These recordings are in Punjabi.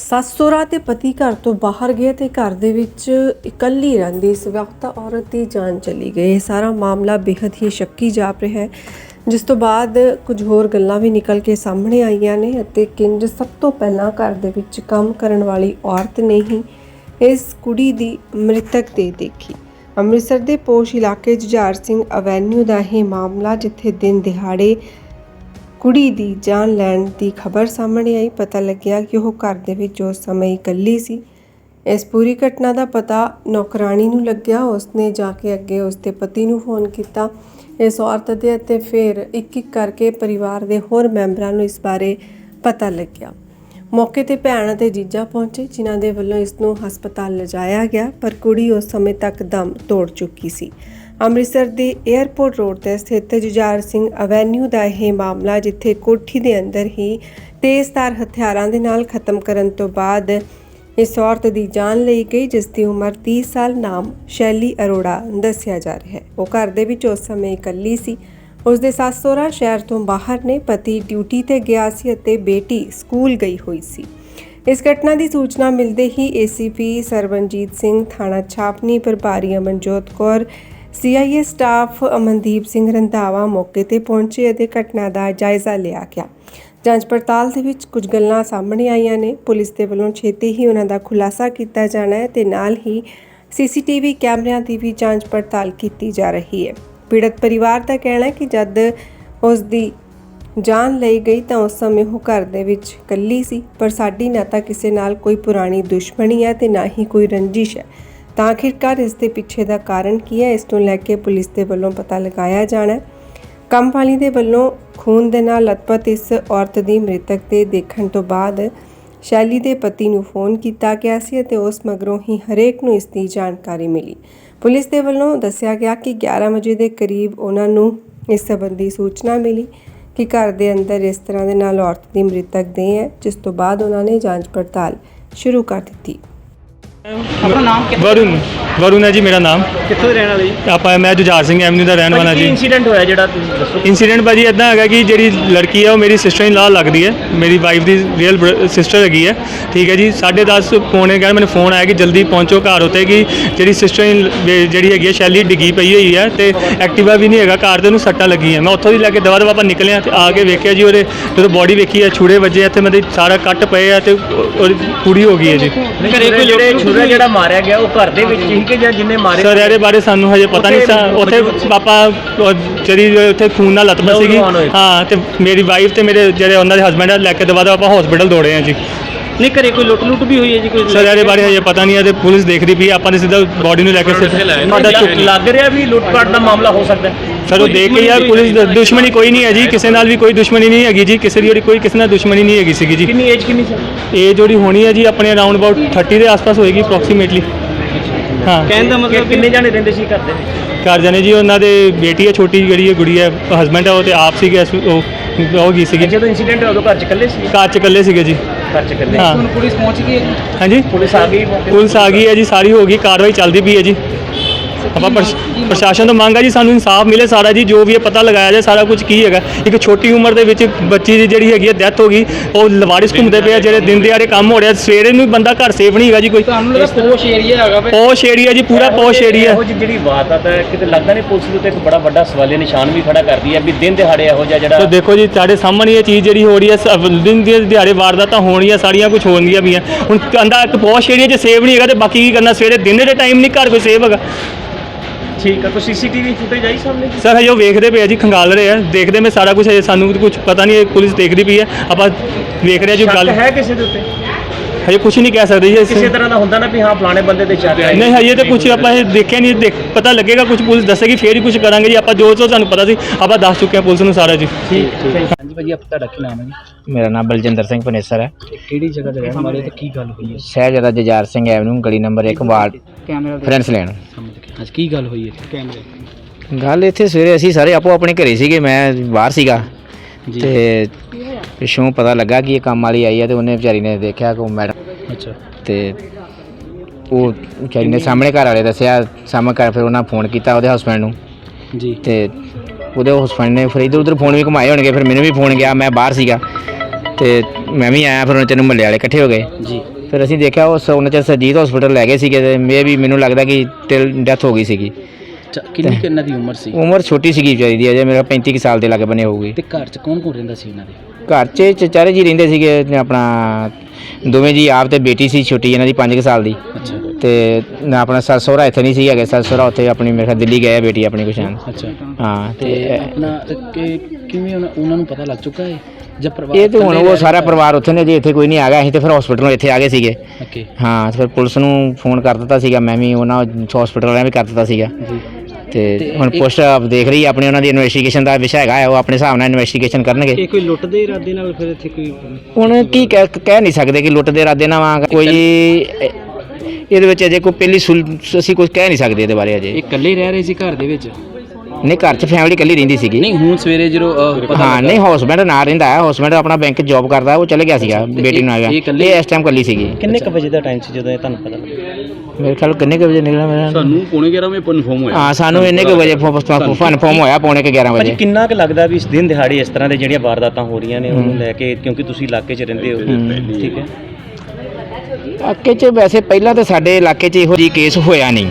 ਸੱਸ ਸਹੁਰਾ ਤੇ ਪਤੀ ਘਰ ਤੋਂ ਬਾਹਰ ਗਏ ਤੇ ਘਰ ਦੇ ਵਿੱਚ ਇਕੱਲੀ ਰਹਿੰਦੀ ਇਸ ਵਕਤ ਔਰਤ ਦੀ ਜਾਨ ਚਲੀ ਗਈ। ਇਹ ਸਾਰਾ ਮਾਮਲਾ ਬੇहद ਹੀ ਸ਼ੱਕੀ ਜਾਪ ਰਿਹਾ ਹੈ। ਜਿਸ ਤੋਂ ਬਾਅਦ ਕੁਝ ਹੋਰ ਗੱਲਾਂ ਵੀ ਨਿਕਲ ਕੇ ਸਾਹਮਣੇ ਆਈਆਂ ਨੇ ਅਤੇ ਕਿੰਜ ਸਭ ਤੋਂ ਪਹਿਲਾਂ ਘਰ ਦੇ ਵਿੱਚ ਕੰਮ ਕਰਨ ਵਾਲੀ ਔਰਤ ਨੇ ਹੀ ਇਸ ਕੁੜੀ ਦੀ ਮ੍ਰਿਤਕ 'ਤੇ ਦੇਖੀ। ਅੰਮ੍ਰਿਤਸਰ ਦੇ ਪੋਸ਼ ਇਲਾਕੇ ਜੁਝਾਰ ਸਿੰਘ ਐਵੇਨਿਊ ਦਾ ਇਹ ਮਾਮਲਾ ਜਿੱਥੇ ਦਿਨ ਦਿਹਾੜੇ ਕੁੜੀ ਦੀ ਜਾਨ ਲੈਣ ਦੀ ਖਬਰ ਸਾਹਮਣੇ ਆਈ। ਪਤਾ ਲੱਗਿਆ ਕਿ ਉਹ ਘਰ ਦੇ ਵਿੱਚ ਉਸ ਸਮੇਂ ਇਕੱਲੀ ਸੀ। ਇਸ ਪੂਰੀ ਘਟਨਾ ਦਾ ਪਤਾ ਨੌਕਰਾਣੀ ਨੂੰ ਲੱਗਿਆ। ਉਸਨੇ ਜਾ ਕੇ ਅੱਗੇ ਉਸਦੇ ਪਤੀ ਨੂੰ ਫੋਨ ਕੀਤਾ। ਇਸ ਔਰਤ ਦੇ ਅਤੇ ਫਿਰ ਇੱਕ ਇੱਕ ਕਰਕੇ ਪਰਿਵਾਰ ਦੇ ਹੋਰ ਮੈਂਬਰਾਂ ਨੂੰ ਇਸ ਬਾਰੇ ਪਤਾ ਲੱਗਿਆ। ਮੌਕੇ ਤੇ ਭੈਣ ਅਤੇ ਜੀਜਾ ਪਹੁੰਚੇ, ਜਿਨ੍ਹਾਂ ਦੇ ਵੱਲੋਂ ਇਸ ਨੂੰ ਹਸਪਤਾਲ ਲਿਜਾਇਆ ਗਿਆ, ਪਰ ਕੁੜੀ ਉਸ ਸਮੇਂ ਤੱਕ ਦਮ ਤੋੜ ਚੁੱਕੀ ਸੀ। ਅੰਮ੍ਰਿਤਸਰ ਦੇ 에ਅਰਪੋਰਟ ਰੋਡ ਤੇ ਸਥਿਤ ਜੁਝਾਰ ਸਿੰਘ ਐਵੇਨਿਊ ਦਾ ਇਹ ਮਾਮਲਾ, ਜਿੱਥੇ ਕੋਠੀ ਦੇ ਅੰਦਰ ਹੀ ਤੇਜ਼ਧਾਰ ਹਥਿਆਰਾਂ ਦੇ ਨਾਲ ਖਤਮ ਕਰਨ ਤੋਂ ਬਾਅਦ ਇਸ ਔਰਤ ਦੀ ਜਾਨ ਲਈ ਗਈ, ਜਿਸ ਦੀ ਉਮਰ 30 ਸਾਲ ਨਾਮ ਸ਼ੈਲੀ ਅਰੋੜਾ ਦੱਸਿਆ ਜਾ ਰਿਹਾ ਹੈ। ਉਹ ਘਰ ਦੇ ਵਿੱਚ ਉਸ ਸਮੇਂ ਇਕੱਲੀ ਸੀ। ਉਸ ਦੇ ਸੱਸ ਸਹੁਰਾ ਸ਼ਹਿਰ ਤੋਂ ਬਾਹਰ ਨੇ, ਪਤੀ ਡਿਊਟੀ ਤੇ ਗਿਆ ਸੀ ਅਤੇ ਬੇਟੀ ਸਕੂਲ ਗਈ ਹੋਈ ਸੀ। ਇਸ ਘਟਨਾ ਦੀ ਸੂਚਨਾ ਮਿਲਦੇ ਹੀ ਏਸੀਪੀ ਸਰਵਨਜੀਤ ਸਿੰਘ, ਥਾਣਾ ਛਾਪਨੀ, ਪ੍ਰਭਾਰੀ ਅਮਨਜੋਤ ਕੌਰ ਸੀਆਈਏ ਸਟਾਫ ਅਮਨਦੀਪ ਸਿੰਘ ਰੰਧਾਵਾ ਮੌਕੇ ਤੇ ਪਹੁੰਚੇ ਅਤੇ ਘਟਨਾ ਦਾ ਜਾਇਜ਼ਾ ਲਿਆ ਗਿਆ। ਜਾਂਚ ਪੜਤਾਲ ਦੇ ਵਿੱਚ ਕੁਝ ਗੱਲਾਂ ਸਾਹਮਣੇ ਆਈਆਂ ਨੇ। ਪੁਲਿਸ ਦੇ ਵੱਲੋਂ ਛੇਤੀ ਹੀ ਉਹਨਾਂ ਦਾ ਖੁਲਾਸਾ ਕੀਤਾ ਜਾਣਾ ਹੈ ਤੇ ਨਾਲ ਹੀ ਸੀਸੀਟੀਵੀ ਕੈਮਰਿਆਂ ਦੀ ਵੀ ਜਾਂਚ ਪੜਤਾਲ ਕੀਤੀ ਜਾ ਰਹੀ ਹੈ। ਪੀੜਤ ਪਰਿਵਾਰ ਦਾ ਕਹਿਣਾ ਹੈ ਕਿ ਜਦ ਉਸ ਦੀ ਜਾਨ ਲਈ ਗਈ ਤਾਂ ਉਸ ਸਮੇਂ ਉਹ ਘਰ ਦੇ ਵਿੱਚ ਇਕੱਲੀ ਸੀ, ਪਰ ਸਾਡੀ ਨਾ ਤਾਂ ਕਿਸੇ ਨਾਲ ਕੋਈ ਪੁਰਾਣੀ ਦੁਸ਼ਮਣੀ ਹੈ ਤੇ ਨਾ ਹੀ ਕੋਈ ਰੰਜਿਸ਼ ਹੈ। ਤਾਂ ਆਖਿਰਕਾਰ ਇਸ ਦੇ ਪਿੱਛੇ ਦਾ ਕਾਰਨ ਕੀ ਹੈ? ਇਸ ਤੋਂ ਲੈ ਕੇ ਪੁਲਿਸ ਦੇ ਵੱਲੋਂ ਪਤਾ ਲਗਾਇਆ ਜਾਣਾ ਹੈ। ਕੰਮ ਵਾਲੀ ਦੇ ਵੱਲੋਂ ਖੂਨ ਦੇ ਨਾਲ ਲਤਪਤ ਇਸ ਔਰਤ ਦੀ ਮ੍ਰਿਤਕ ਦੇ ਦੇਖਣ ਤੋਂ ਬਾਅਦ ਸ਼ੈਲੀ ਦੇ ਪਤੀ ਨੂੰ ਫੋਨ ਕੀਤਾ ਗਿਆ ਸੀ ਅਤੇ ਉਸ ਮਗਰੋਂ ਹੀ ਹਰੇਕ ਨੂੰ ਇਸ ਦੀ ਜਾਣਕਾਰੀ ਮਿਲੀ। ਪੁਲਿਸ ਦੇ ਵੱਲੋਂ ਦੱਸਿਆ ਗਿਆ ਕਿ 11 ਵਜੇ ਦੇ ਕਰੀਬ ਉਹਨਾਂ ਨੂੰ ਇਸ ਸੰਬੰਧੀ ਸੂਚਨਾ ਮਿਲੀ ਕਿ ਘਰ ਦੇ ਅੰਦਰ ਇਸ ਤਰ੍ਹਾਂ ਦੇ ਨਾਲ ਔਰਤ ਦੀ ਮ੍ਰਿਤਕ ਦੇ ਹੈ, ਜਿਸ ਤੋਂ ਬਾਅਦ ਉਹਨਾਂ ਨੇ ਜਾਂਚ ਪੜਤਾਲ ਸ਼ੁਰੂ ਕਰ ਦਿੱਤੀ। ਆਪਣਾ ਨਾਮ ਕਿੱਥੇ? ਵਰੁਣ ਵਰੁਣ ਹੈ ਜੀ ਮੇਰਾ ਨਾਮ। ਕਿੱਥੋਂ ਦੇ ਰਹਿਣ ਵਾਲੇ ਜੀ? ਆਪਾਂ ਮੈਂ ਜੁਝਾਰ ਸਿੰਘ ਐਵਨਿਊ ਦਾ ਰਹਿਣ ਵਾਲਾ ਕੀ ਜੀ। ਇਨਸੀਡੈਂਟ ਹੋਇਆ ਜਿਹੜਾ ਤੁਸੀਂ ਦੱਸੋ? ਇਨਸੀਡੈਂਟ ਭਾਜੀ ਇਦਾਂ ਹੈਗਾ ਕਿ ਜਿਹੜੀ ਲੜਕੀ ਹੈ ਉਹ ਮੇਰੀ ਸਿਸਟਰ ਇਨ ਲਾ ਲੱਗਦੀ ਹੈ। ਮੇਰੀ ਵਾਈਫ ਦੀ ਰੀਅਲ ਸਿਸਟਰ ਹੈਗੀ ਹੈ। ਠੀਕ ਹੈ ਜੀ 10:30 ਪੌਣੇ ਕਹਿੰਦੇ ਮੈਨੂੰ ਫੋਨ ਆਇਆ ਕਿ ਜਲਦੀ ਪਹੁੰਚੋ ਘਰ ਉੱਤੇ ਕਿ ਜਿਹੜੀ ਸਿਸਟਰ ਇਨ ਜਿਹੜੀ ਹੈਗੀ ਹੈ ਸ਼ੈਲੀ ਡਿੱਗੀ ਪਈ ਹੋਈ ਹੈ ਤੇ ਐਕਟਿਵਾ ਵੀ ਨਹੀਂ ਹੈਗਾ ਘਰ ਤੇ ਉਹਨੂੰ ਸੱਟਾਂ ਲੱਗੀਆਂ। ਮੈਂ ਉੱਥੋਂ ਦੀ ਲੈ ਕੇ ਦਵਾ ਦਵਾ ਆਪਾਂ ਨਿਕਲਿਆ ਤੇ ਆ ਕੇ ਵੇਖਿਆ ਜੀ ਉਹਦੇ ਜਦੋਂ ਬੋਡੀ ਵੇਖੀ ਹੈ ਛੁਰੇ ਵੱਜੇ ਇੱਥੇ ਮੇਰੇ ਸਾਰਾ ਕੱਟ ਪਏ ਆ ਤੇ ਪੂਰੀ ਹੋ ਗਈ ਹੈ ਜੀ। ਘਰੇ ਕੋਈ ਜਿਹੜੇ ਛੁਰਾ ਜਿਹੜਾ ਮਾਰਿਆ ਗਿਆ ਉਹ ਘਰ ਦੇ ਵਿੱਚ ਹੀ ਕਿ ਜਾਂ ਜਿੰਨੇ ਮਾਰੇ ਸਰ ਇਹਦੇ ਬਾਰੇ ਸਾਨੂੰ ਹਜੇ ਪਤਾ ਨਹੀਂ ਸਾ ਉੱਥੇ ਪਾਪਾ ਜਿਹੜੀ ਉੱਥੇ ਖੂਨ ਨਾਲ ਲਤਮ ਸੀਗੀ। ਹਾਂ ਤੇ ਮੇਰੀ ਵਾਈਫ ਤੇ ਮੇਰੇ ਜਿਹੜੇ ਉਹਨਾਂ ਦੇ ਹਸਬੰਡ ਲੈ ਕੇ ਦਵਾ ਦਵਾ ਆਪਾਂ ਹਸਪੀਟਲ ਦੌੜੇ ਆ ਜੀ। ਨਹੀਂ ਘਰੇ ਕੋਈ ਲੁੱਟ ਲੁੱਟ ਵੀ ਹੋਈ ਹੈ ਜੀ ਕੋਈ ਸਰ ਇਹਦੇ ਬਾਰੇ ਹਜੇ ਪਤਾ ਨਹੀਂ ਹੈ ਤੇ ਪੁਲਿਸ ਦੇਖਦੀ ਪਈ ਹੈ, ਆਪਾਂ ਨੇ ਸਿੱਧਾ ਬੋਡੀ ਨੂੰ ਲੈ ਕੇ ਸਾਡਾ ਚੁੱਕ ਲੱਗ ਰਿਹਾ ਵੀ ਲੁੱਟਪਾਟ ਦਾ ਮਾਮਲਾ ਹੋ ਸਕਦਾ ਹੈ। ਸਰ ਉਹ ਦੇਖ ਕੇ ਯਾਰ ਪੁਲਿਸ ਦ- ਦੁਸ਼ਮਣੀ ਕੋਈ ਨਹੀਂ ਹੈ ਜੀ ਕਿਸੇ ਨਾਲ ਵੀ ਕੋਈ ਦੁਸ਼ਮਣੀ ਨਹੀਂ ਹੈਗੀ ਜੀ ਕਿਸੇ ਦੀ ਜਿਹੜੀ ਕੋਈ ਕਿਸੇ ਨਾਲ ਦੁਸ਼ਮਣੀ ਨਹੀਂ ਹੈਗੀ ਸੀਗੀ ਜੀ। ਕਿੰਨੀ ਏਜ ਕਿੰਨੀ ਸੀ? ਇਹ ਜਿਹੜੀ ਹੋਣੀ ਹੈ ਜੀ ਆਪਣੇ ਅਰਾਊਂਡ ਅਬਾਊਟ 30 ਦੇ ਆਸ-ਪਾਸ ਹੋਏਗੀ ਅਪਰੋਕਸੀਮੇਟਲੀ ਹਾਂ। ਕਹਿਣ ਦਾ ਮਤਲਬ ਕਿੰਨੇ ਜਾਣੇ ਰਹਿੰਦੇ ਸੀ ਘਰ ਦੇ ਵਿੱਚ? ਘਰ ਜਾਣੇ ਜੀ ਉਹਨਾਂ ਦੇ ਬੇਟੀ ਹੈ ਛੋਟੀ ਜਿਹੜੀ ਹੈ ਗੁੜੀ ਹੈ ਹਸਬੰਡ ਹੈ ਉਹ ਤੇ ਆਪ ਸੀਗੇ ਇਸ- ਉਹ ਉਹ ਗਈ ਸੀਗੀ। ਜਦੋਂ ਇਨਸੀਡੈਂਟ ਹੋਇਆ ਉਦੋਂ ਘਰ ਚ ਇਕੱਲੇ ਸੀ? ਕਾਰ ਚ ਇਕੱਲੇ ਸੀਗੇ ਜੀ। ਹਾਂ। ਹੁਣ ਪੁਲਿਸ ਪਹੁੰਚ ਗਈ ਹੈ ਹਾਂਜੀ ਪੁਲਿਸ ਆ ਗਈ ਮੌਕੇ ਤੇ? ਪੁਲਿਸ ਆ ਗਈ ਹੈ ਜੀ ਸਾਰੀ ਹੋ ਗਈ ਕਾਰਵਾਈ ਚੱਲਦੀ ਪਈ ਹੈ ਜੀ ਆਪਾਂ ਪ੍ਰਸ਼- ਪ੍ਰਸ਼ਾਸਨ ਤੋਂ ਮੰਗ ਹੈ ਜੀ ਸਾਨੂੰ ਇਨਸਾਫ ਮਿਲੇ ਸਾਰਾ ਜੀ ਜੋ ਵੀ ਇਹ ਪਤਾ ਲਗਾਇਆ ਜਾਏ ਸਾਰਾ ਕੁਝ ਕੀ ਹੈਗਾ। ਇੱਕ ਛੋਟੀ ਉਮਰ ਦੇ ਵਿੱਚ ਬੱਚੀ ਦੀ ਜਿਹੜੀ ਹੈਗੀ ਹੈ ਡੈਥ ਹੋ ਗਈ ਉਹ ਲਵਾਰਿਸ ਘੁੰਮਦੇ ਪਏ ਆ ਜਿਹੜੇ ਦਿਨ ਦਿਹਾੜੇ ਕੰਮ ਹੋ ਰਿਹਾ ਸਵੇਰੇ ਨੂੰ ਵੀ ਬੰਦਾ ਘਰ ਸੇਫ ਨਹੀਂ ਹੈਗਾ ਜੀ ਕੋਈ। ਤੁਹਾਨੂੰ ਲੱਗਾ ਪੋਸ਼ ਏਰੀਆ ਹੈਗਾ ਵੇ? ਪੋਸ਼ ਏਰੀਆ ਜੀ ਪੂਰਾ ਪੋਸ਼ ਏਰੀਆ ਇਹੋ ਜਿਹੀ ਜਿਹੜੀ ਵਾਰਦਾਤ ਹੈ ਕਿਤੇ ਲੱਗਦਾ ਨਹੀਂ ਪੁਲਿਸ ਦੇ ਉੱਤੇ ਇੱਕ ਬੜਾ ਵੱਡਾ ਸਵਾਲੇ ਨਿਸ਼ਾਨ ਵੀ ਖੜਾ ਕਰਦੀ ਹੈ ਵੀ ਦਿਨ ਦਿਹਾੜੇ ਇਹੋ ਜਿਹਾ ਤੋ ਜਿਹੜਾ ਦੇਖੋ ਜੀ ਤੁਹਾਡੇ ਸਾਹਮਣੇ ਇਹ ਚੀਜ਼ ਜਿਹੜੀ ਹੋ ਰਹੀ ਹੈ ਸ- ਦਿਨ ਦੀ ਦਿਹਾੜੇ ਵਾਰਦਾਤਾਂ ਹੋਣੀਆਂ ਸਾਰੀਆਂ ਕੁਝ ਹੋਣਗੀਆਂ ਵੀ ਆ ਹੁਣ ਕਹਿੰਦਾ ਇੱਕ ਪੋਸ਼ ਏਰੀਆ 'ਚ ਸੇਵ ਨਹੀਂ ਹੈਗਾ ਤੇ ਬਾਕੀ ਕੀ ਕਰਨਾ? ਸਵੇਰੇ ਦਿਨ ਦੇ ਟਾਈਮ ਨਹੀਂ ਘਰ ਕੋਈ ਸੇਵ ਹੈਗਾ। ਠੀਕ ਹੈ ਕੋਈ ਸੀਸੀਟੀਵੀ ਫੁਟੇਜ ਆਈ ਸਾਹਮਣੇ ਸਰ ਹਜੇ ਉਹ ਵੇਖਦੇ ਪਏ ਆ ਜੀ ਖੰਗਾਲ ਰਹੇ ਆ। ਦੇਖਦੇ ਮੈਂ ਸਾਰਾ ਕੁਝ ਹਜੇ ਸਾਨੂੰ ਕੁਝ ਪਤਾ ਨਹੀਂ ਪੁਲਿਸ ਦੇਖਦੀ ਪਈ ਹੈ ਆਪਾਂ ਵੇਖ ਰਹੇ ਆ ਜੋ ਸ਼ੱਕ ਗੱਲ ਹੈ ਕਿਸੇ ਦੇ ਉੱਤੇ? ਹਜੇ ਕੁਝ ਨਹੀਂ ਕਹਿ ਸਕਦੇ ਜੀ ਕਿਸੇ ਤਰ੍ਹਾਂ ਦਾ ਹੁੰਦਾ ਨਾ ਵੀ ਹਾਂ ਫਲਾਣੇ ਬੰਦੇ ਤੇ ਸ਼ੱਕ ਹੈ। ਨਹੀਂ ਹਜੇ ਤਾਂ ਕੁਝ ਆਪਾਂ ਇਹ ਦੇਖਿਆ ਨਹੀਂ ਦੇਖ ਪਤਾ ਲੱਗੇਗਾ ਕੁਝ ਪੁਲਿਸ ਦੱਸੇਗੀ ਫੇਰ ਹੀ ਕੁਝ ਕਰਾਂਗੇ ਜੀ। ਆਪਾਂ ਜੋ ਜੋ ਸਾਨੂੰ ਪਤਾ ਸੀ ਆਪਾਂ ਦੱਸ ਚੁੱਕੇ ਹਾਂ ਪੁਲਿਸ ਨੂੰ ਸਾਰਾ ਜੀ। ਠੀਕ ਠੀਕ। ਹਾਂਜੀ ਭਾਜੀ ਆਪ ਤੁਹਾਡਾ ਕੀ ਨਾਮ ਹੈ ਜੀ? ਮੇਰਾ ਨਾਮ ਬਲਜਿੰਦਰ ਸਿੰਘ ਪਨੇਸਰ ਹੈ। ਕਿਹੜੀ ਜਗ੍ਹਾ ਤੇ ਰਹਿਣ ਵਾਲੇ ਤੇ ਕੀ ਗੱਲ ਹੋਈ ਹੈ? ਸ਼ਹਿਜਾਦਾ ਜਜਾਰ ਸਿੰਘ ਐਵਨਿਊ ਗਲੀ ਨੰਬਰ 1 ਵਾਰਡ ਫਰੈਂਸ ਲੈਣ। ਸਮਝ ਕੇ ਅੱਜ ਕੀ ਗੱਲ ਹੋਈ ਹੈ ਕੈਮਰੇ। ਗੱਲ ਇੱਥੇ ਸਵੇਰੇ ਅਸੀਂ ਸਾਰੇ ਆਪੋ ਆਪਣੇ ਘਰੇ ਸੀਗੇ ਮੈਂ ਬਾਹਰ ਸੀਗਾ। ਤੇ ਪਿੱਛੋਂ ਪਤਾ ਲੱਗਾ ਕਿ ਇਹ ਕੰਮ ਵਾਲੀ ਆਈ ਹੈ ਤੇ ਉਹਨੇ ਵਿਚਾਰੀ ਨੇ ਦੇਖਿਆ ਕਿ ਉਹ ਮੈਡਮ ਅੱਛਾ। ਤੇ ਉਹ ਵਿਚਾਰੀ ਨੇ ਸਾਹਮਣੇ ਘਰ ਵਾਲੇ ਦੱਸਿਆ ਸਾਹਮਣੇ ਘਰ ਫਿਰ ਉਹਨਾਂ ਫੋਨ ਕੀਤਾ ਉਹਦੇ ਹਸਬੰਡ ਨੂੰ। ਜੀ। ਤੇ ਉਹਦੇ ਹਸਬੰਡ ਨੇ ਫਿਰ ਇੱਧਰ ਉੱਧਰ ਫੋਨ ਵੀ ਘੁਮਾਏ ਹੋਣਗੇ ਫਿਰ ਮੈਨੂੰ ਵੀ ਫੋਨ ਗਿਆ ਮੈਂ ਬਾਹਰ ਸੀਗਾ। ਤੇ ਮੈਂ ਵੀ ਆਇਆ ਫਿਰ ਉਹਨਾਂ ਚਿਰ ਮੱਲੇ ਵਾਲੇ ਇਕੱਠੇ ਹੋ ਗਏ। ਜੀ। ਫਿਰ ਅਸੀਂ ਦੇਖਿਆ ਉਸ ਉਹਨਾਂ ਚਿਰ ਸਰਜੀਤ ਹਸਪੀਟਲ ਲੈ ਗਏ ਸੀਗੇ ਤੇ ਮੇ ਵੀ ਮੈਨੂੰ ਲੱਗਦਾ ਕਿ ਟਿਲ ਡੈਥ ਹੋ ਗਈ ਸੀਗੀ। ਅੱਛਾ ਕਿੰਨੀ ਕੁ ਇਹਨਾਂ ਦੀ ਉਮਰ ਸੀ? ਉਮਰ ਛੋਟੀ ਸੀਗੀ ਵਿਚਾਰੀ ਦੀ ਅਜੇ ਮੇਰਾ 35 ਕੁ ਸਾਲ ਦੇ ਲੱਗ ਬਨੇ ਹੋਊਗੀ। ਤੇ ਘਰ 'ਚ ਕੌਣ ਕੌਣ ਰਹਿੰਦਾ ਸੀ ਇਹਨਾਂ ਦੇ? ਘਰ 'ਚ ਚਚਾਰੇ ਜੀ ਰਹਿੰਦੇ ਸੀਗੇ ਤੇ ਆਪਣਾ ਦੋਵੇਂ ਜੀ ਆਪ ਤੇ ਬੇਟੀ ਸੀ ਛੋਟੀ ਇਹਨਾਂ ਦੀ 5 ਕੁ ਸਾਲ ਦੀ। ਅੱਛਾ। ਤੇ ਨਾ ਆਪਣਾ ਸੱਸ ਸਹੁਰਾ ਇੱਥੇ ਨਹੀਂ ਸੀ ਹੈਗੇ ਸੱਸ ਸਹੁਰਾ ਉੱਥੇ ਆਪਣੀ ਮੇਰੇ ਖਿਆਲ ਦਿੱਲੀ ਗਏ ਆ ਬੇਟੀ ਆਪਣੀ ਕੁਸ਼ਾਨ ਅੱਛਾ। ਹਾਂ ਤੇ ਤੇ ਆਪਣਾ ਤੇ ਕਿ- ਕਿਵੇਂ ਉਹਨਾਂ- ਉਹਨਾਂ ਨੂੰ ਪਤਾ ਲੱਗ ਚੁੱਕਾ ਹੈ? ਜਾਂ ਪਰਿਵਾਰ ਇਹ ਤੇ ਹੁਣ ਉਹ ਸਾਰਾ ਪਰਿਵਾਰ ਉੱਥੇ ਨੇ ਜੀ ਇੱਥੇ ਕੋਈ ਨਹੀਂ ਆ ਗਿਆ ਅਸੀਂ ਤੇ ਫਿਰ ਹਸਪੀਟਲੋਂ ਇੱਥੇ ਆ ਗਏ ਸੀਗੇ। ਓਕੇ। ਹਾਂ ਤੇ ਫਿਰ ਪੁਲਿਸ ਨੂੰ ਫੋਨ ਕਰ ਦਿੱਤਾ ਸੀਗਾ ਮੈਂ ਵੀ ਉਹਨਾਂ ਹਸਪੀਟਲ ਵਾਲਿਆਂ ਵੀ ਕਰ ਦਿੱਤਾ ਸੀਗਾ। ਜੀ। ਤੇ ਹੁਣ ਪੁਲਿਸ ਆਪ ਦੇਖ ਰਹੀ ਹੈ ਆਪਣੀ ਉਹਨਾਂ ਦੀ ਇਨਵੈਸਟੀਗੇਸ਼ਨ ਦਾ ਵਿਸ਼ਾ ਹੈਗਾ ਹੈ, ਉਹ ਆਪਣੇ ਹਿਸਾਬ ਨਾਲ ਇਨਵੈਸਟੀਗੇਸ਼ਨ ਕਰਨਗੇ। ਇਹ ਕੋਈ ਲੁੱਟ ਦੇ ਇਰਾਦੇ ਨਾਲ ਫਿਰ ਇੱਥੇ ਕੋਈ ਹੁਣ ਕੀ ਕਹਿ ਕਹਿ ਨਹੀਂ ਸਕਦੇ ਕਿ ਲੁੱਟ ਦੇ ਇਰਾਦੇ ਨਾਲ ਵਾਂ ਕੋਈ ਇਹ- ਇਹਦੇ ਵਿੱਚ ਅਜੇ ਕੋਈ ਪਹਿਲੀ ਸੁਲ ਅਸੀਂ ਕੁਝ ਕਹਿ ਨਹੀਂ ਸਕਦੇ ਇਹਦੇ ਬਾਰੇ ਅਜੇ। ਇਕੱਲੇ ਰਹਿ ਰਹੇ ਸੀ ਘਰ ਦੇ ਵਿੱਚ? ਨਹੀਂ ਘਰ 'ਚ ਫੈਮਿਲੀ ਇਕੱਲੀ ਰਹਿੰਦੀ ਸੀਗੀ। ਨਹੀਂ ਹੁਣ ਸਵੇਰੇ ਜਦੋਂ ਅਹ, ਪਤਾ ਹਾਂ ਨਹੀਂ ਹਸਬੈਂਡ ਨਾਲ ਰਹਿੰਦਾ ਹੈ। ਹਸਬੈਂਡ ਆਪਣਾ ਬੈਂਕ ਜੌਬ ਕਰਦਾ ਉਹ ਚਲੇ ਗਿਆ ਸੀਗਾ ਬੇਟੀ ਨੂੰ ਆ ਗਿਆ। ਇਹ ਇਕੱਲੀ- ਇਹ ਇਸ ਟਾਈਮ ਇਕੱਲੀ ਸੀਗੀ। ਕਿੰਨੇ ਕ ਵਜੇ ਦਾ ਟਾਈਮ ਸੀ ਜਦੋਂ ਇਹ ਤੁਹਾਨੂੰ ਪਤਾ ਲੱਗਾ? ਮੇਰੇ ਖਿਆਲ ਕਿੰਨੇ ਕੁ ਵਜੇ ਨਿਕਲਿਆ ਮੇਰਾ? ਸਾਨੂੰ ਪੌਣੇ 11 ਵਜੇ ਕਨਫਰਮ ਹੋਇਆ। ਹਾਂ ਸਾਨੂੰ ਇੰਨੇ ਕੁ ਵਜੇ ਫਨ ਫੋਮ ਹੋਇਆ ਪੌਣੇ ਕੁ 11 ਵਜੇ। ਕਿੰਨਾ ਕੁ ਲੱਗਦਾ ਵੀ ਇਸ ਦਿਨ ਦਿਹਾੜੇ ਇਸ ਤਰ੍ਹਾਂ ਦੇ ਜਿਹੜੀਆਂ ਵਾਰਦਾਤਾਂ ਹੋ ਰਹੀਆਂ ਨੇ ਉਹਨੂੰ ਲੈ ਕੇ ਕਿਉਂਕਿ ਤੁਸੀਂ ਇਲਾਕੇ 'ਚ ਰਹਿੰਦੇ ਹੋ। ਠੀਕ ਹੈ। ਇਲਾਕੇ 'ਚ ਵੈਸੇ ਪਹਿਲਾਂ ਤਾਂ ਸਾਡੇ ਇਲਾਕੇ 'ਚ ਇਹੋ ਜਿਹੀ ਕੇਸ ਹੋਇਆ ਨਹੀਂ।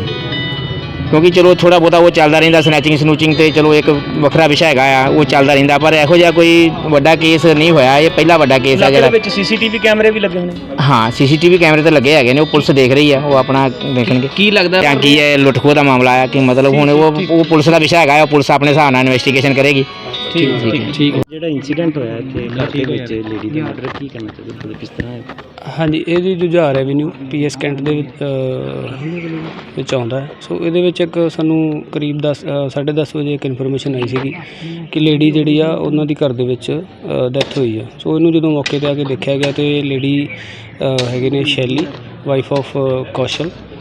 ਕਿਉਂਕਿ ਚਲੋ ਥੋੜਾ ਬਹੁਤਾ ਉਹ ਚੱਲਦਾ ਰਹਿੰਦਾ ਸਨੈਚਿੰਗ ਸਨੂਚਿੰਗ ਤੇ ਚਲੋ ਇੱਕ ਵੱਖਰਾ ਵਿਸ਼ਾ ਹੈਗਾ ਆ ਉਹ ਚੱਲਦਾ ਰਹਿੰਦਾ ਪਰ ਇਹੋ ਜਿਹਾ ਕੋਈ ਵੱਡਾ ਕੇਸ ਨਹੀਂ ਹੋਇਆ ਇਹ ਪਹਿਲਾ ਵੱਡਾ ਕੇਸ ਆ ਜਿਹੜਾ। ਵਿੱਚ ਸੀਸੀਟੀਵੀ ਕੈਮਰੇ ਵੀ ਲੱਗੇ ਹੋਣੇ? ਹਾਂ ਸੀਸੀਟੀਵੀ ਕੈਮਰੇ ਤੇ ਲੱਗੇ ਹੈਗੇ ਨੇ ਉਹ ਪੁਲਿਸ ਦੇਖ ਰਹੀ ਆ ਉਹ ਆਪਣਾ ਦੇਖਣਗੇ। ਕੀ ਲੱਗਦਾ ਜਾਂ ਕੀ ਹੈ ਲੁੱਟਖੋ ਦਾ ਮਾਮਲਾ ਆ ਕਿ ਮਤਲਬ ਹੁਣ ਉਹ ਉਹ ਪੁਲਿਸ ਦਾ ਵਿਸ਼ਾ ਹੈਗਾ ਆ, ਉਹ ਪੁਲਿਸ ਆਪਣੇ ਹਿਸਾਬ ਨਾਲ ਇਨਵੈਸਟੀਗੇਸ਼ਨ ਕਰੇਗੀ। ਠੀਕ ਠੀਕ ਠੀਕ ਜਿਹੜਾ ਇਨਸੀਡੈਂਟ ਹੋਇਆ ਇੱਥੇ ਘਰ ਦੇ ਵਿੱਚ ਲੇਡੀ ਦਾ ਮਰਡਰ ਕੀ ਕਰਨਾ ਚਾਹੀਦਾ ਤੁਹਾਨੂੰ ਕਿਸ ਤਰ੍ਹਾਂ ਹੈ? ਹਾਂਜੀ ਇਹਦੀ ਜੁਝਾਰ ਰੈਵਨਿਊ ਪੀਐਸ ਕੈਂਟ ਦੇ ਵਿੱਚ ਵਿੱਚ ਆਉਂਦਾ ਹੈ। ਸੋ ਇਹਦੇ ਵਿੱਚ ਇੱਕ ਸਾਨੂੰ ਕਰੀਬ 10 10:30 ਵਜੇ ਇੱਕ ਇਨਫੋਰਮੇਸ਼ਨ ਆਈ ਸੀਗੀ ਕਿ ਲੇਡੀ ਜਿਹੜੀ ਆ ਉਹਨਾਂ ਦੀ ਘਰ ਦੇ ਵਿੱਚ ਡੈਥ ਹੋਈ ਆ। ਸੋ ਇਹਨੂੰ ਜਦੋਂ ਮੌਕੇ ਤੇ ਆ ਕੇ ਦੇਖਿਆ ਗਿਆ ਤੇ ਲੇਡੀ ਹੈਗੇ ਨੇ ਸ਼ੈਲੀ ਵਾਈਫ ਆਫ ਕੌਸ਼ਲ।